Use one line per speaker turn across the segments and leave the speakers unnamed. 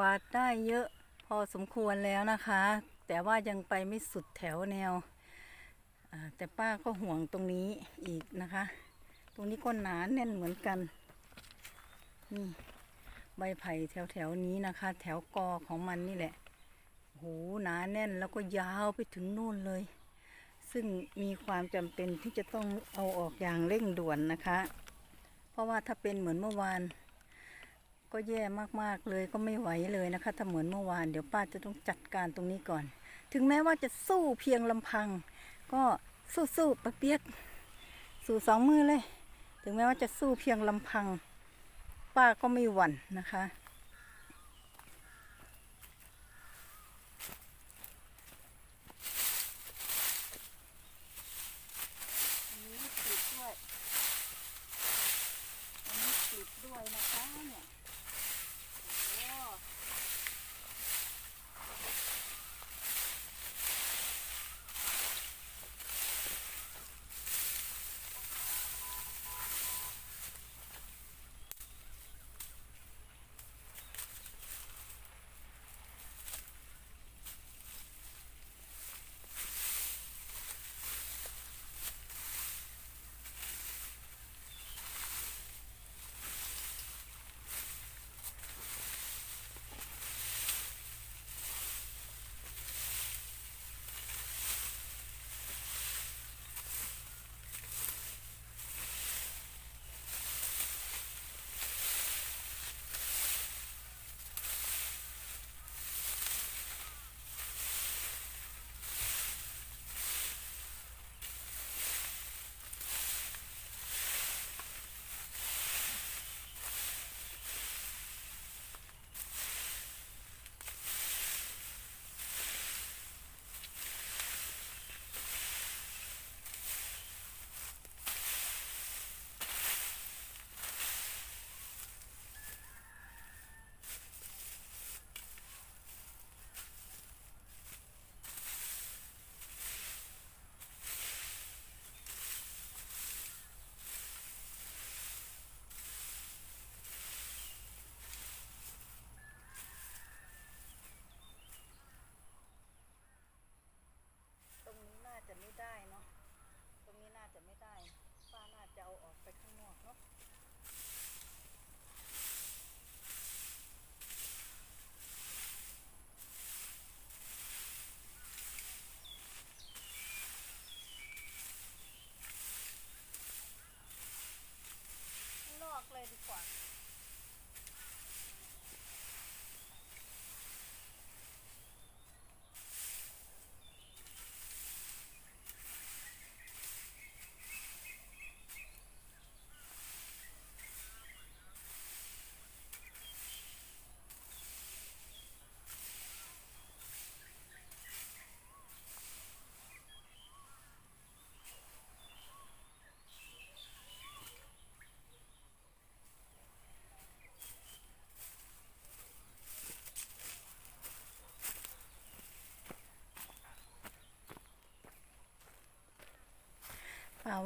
วาดได้เยอะพอสมควรแล้วนะคะ แต่ว่ายังไปไม่สุดแถวแนว แต่ป้าก็ห่วงตรงนี้อีกนะคะ ตรงนี้ก็หนาแน่นเหมือนกัน นี่ใบไผ่แถวแถวๆนี้นะคะ แถวกอของมันนี่แหละโหหนาแน่นแล้วก็ยาวไปถึงนู่นเลย ซึ่งมีความจำเป็นที่จะต้องเอาออกอย่างเร่งด่วนนะคะ เพราะว่าถ้าเป็นเหมือนเมื่อวาน ก็แย่มากๆเลยก็ไม่ไหวเลยนะคะถ้าเหมือนเมื่อวานเดี๋ยวป้าจะต้องจัดการตรงนี้ก่อน ถึงแม้ว่าจะสู้เพียงลำพัง ก็สู้ๆปะเปียก สู่สองมือเลย ถึงแม้ว่าจะสู้เพียงลำพัง ป้าก็ไม่หวั่นนะคะ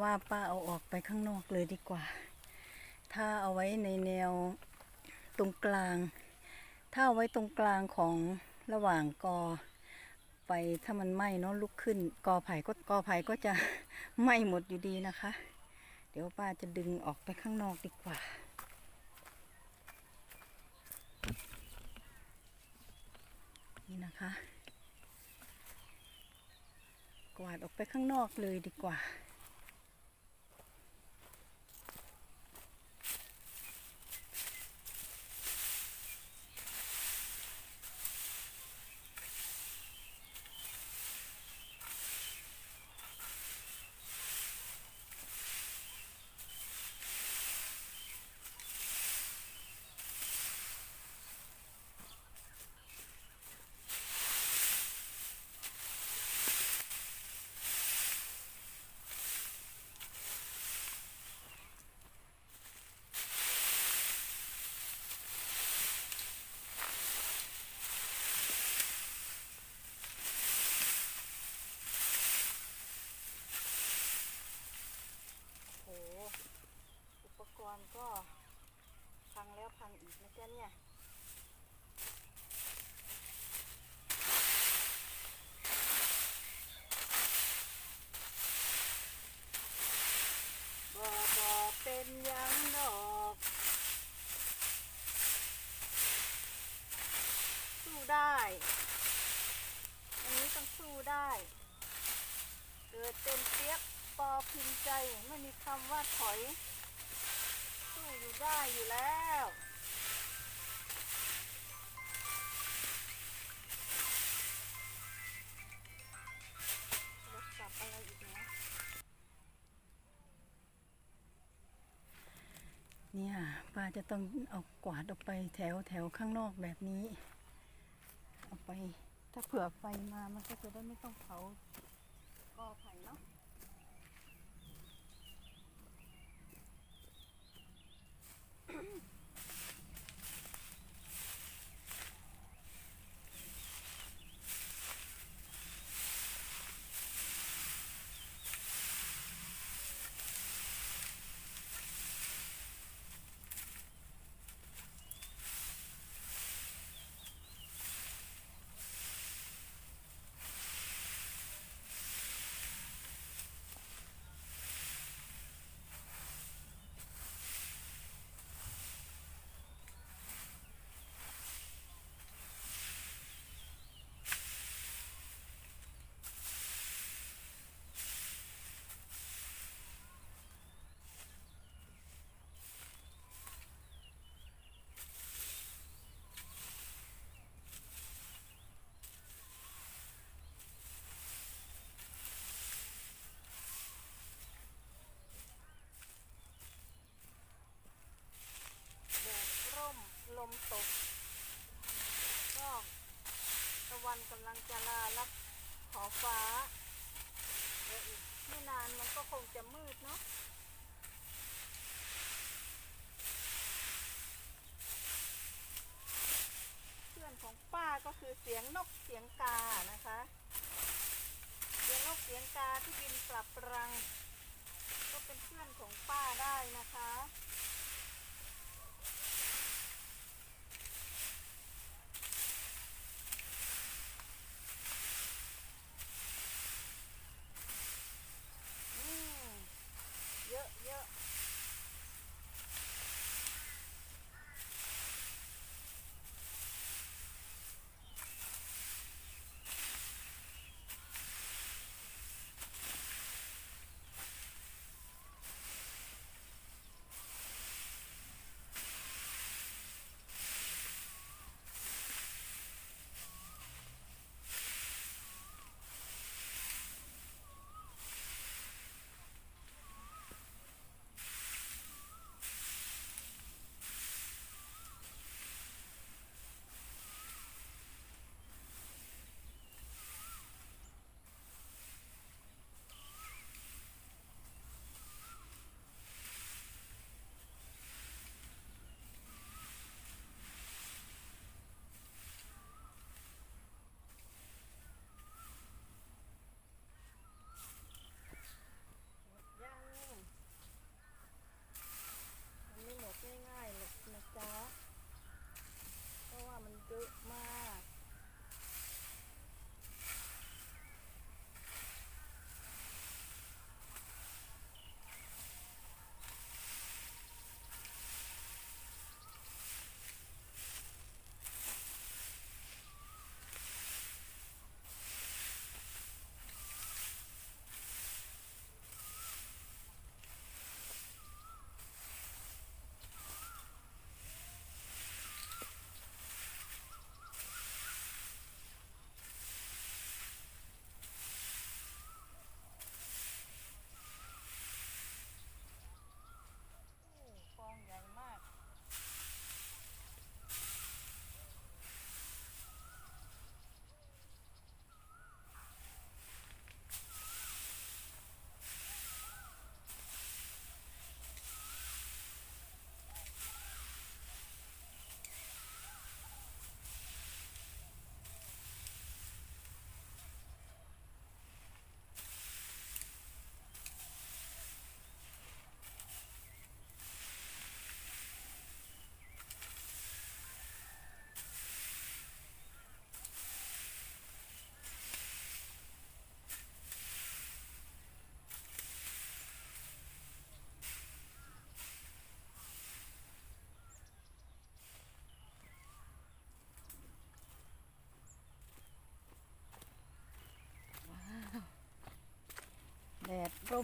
ว่าป้าเอาออกไปข้างนอกเลยดีกว่า ถ้าเอาไว้ในแนวตรงกลาง ถ้าเอาไว้ตรงกลางของระหว่างกอไปถ้ามันไหม้เนาะลุกขึ้น กอไผ่ก็กอไผ่ก็จะไหม้หมดอยู่ดีนะคะ เดี๋ยวป้าจะดึงออกไปข้างนอกดีกว่านี่นะคะ กวาดออกไปข้างนอกเลยดีกว่า ก่อนก็พังแล้วพังอีกนะจ๊ะเนี่ยบอบอเป็นยังดอกสู้ได้ อันนี้ต้องสู้ได้ เกิดเต็มเปียกปอพิงใจ ไม่มีคำว่าถอย อยู่ได้อยู่แล้วรถกลับอะไรอีกนะเนี่ยป้าจะต้องเอากวาดออกไปแถวแถวข้างนอกแบบนี้เอาไปถ้าเผื่อไฟมามันก็จะได้ไม่ต้องเผากอไผ่เนาะ แดดร่ม ลมตกก็ตะวันกำลังจะลารับขอบฟ้าเดี๋ยวอีกไม่นานมันก็คงจะมืดเนาะเพื่อนของป้าก็คือเสียงนกเสียงกานะคะ เสียงนกเสียงกาที่บินกลับรัง ก็เป็นเพื่อนของป้าได้นะคะ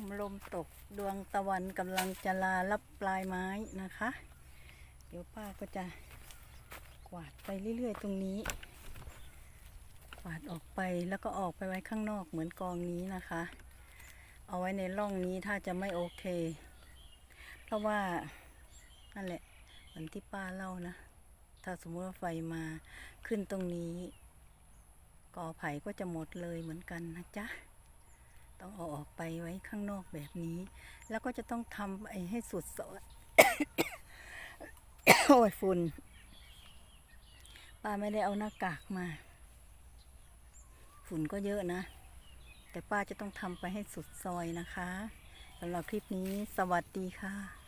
มลมตกดวงตะวันกำลังจะลารับปลายไม้นะคะ เดี๋ยวป้าก็จะกวาดไปเรื่อยๆ ตรงนี้ กวาดออกไปแล้วก็ออกไปไว้ข้างนอกเหมือนกองนี้นะคะ เอาไว้ในร่องนี้ถ้าจะไม่โอเค เพราะว่านั่นแหละเหมือนที่ป้าเล่านะ ถ้าสมมติว่าไฟมาขึ้นตรงนี้กอไผ่ก็จะหมดเลยเหมือนกันนะจ๊ะ ต้องเอาออกไปไว้ข้างนอกแบบนี้ แล้วก็จะต้องทำไอ้ให้สุดสอดโอ้ยฝุ่นป้าไม่ได้เอาหน้ากากมา ฝุ่นก็เยอะนะ แต่ป้าจะต้องทำไปให้สุดซอยนะคะสำหรับคลิปนี้สวัสดีค่ะ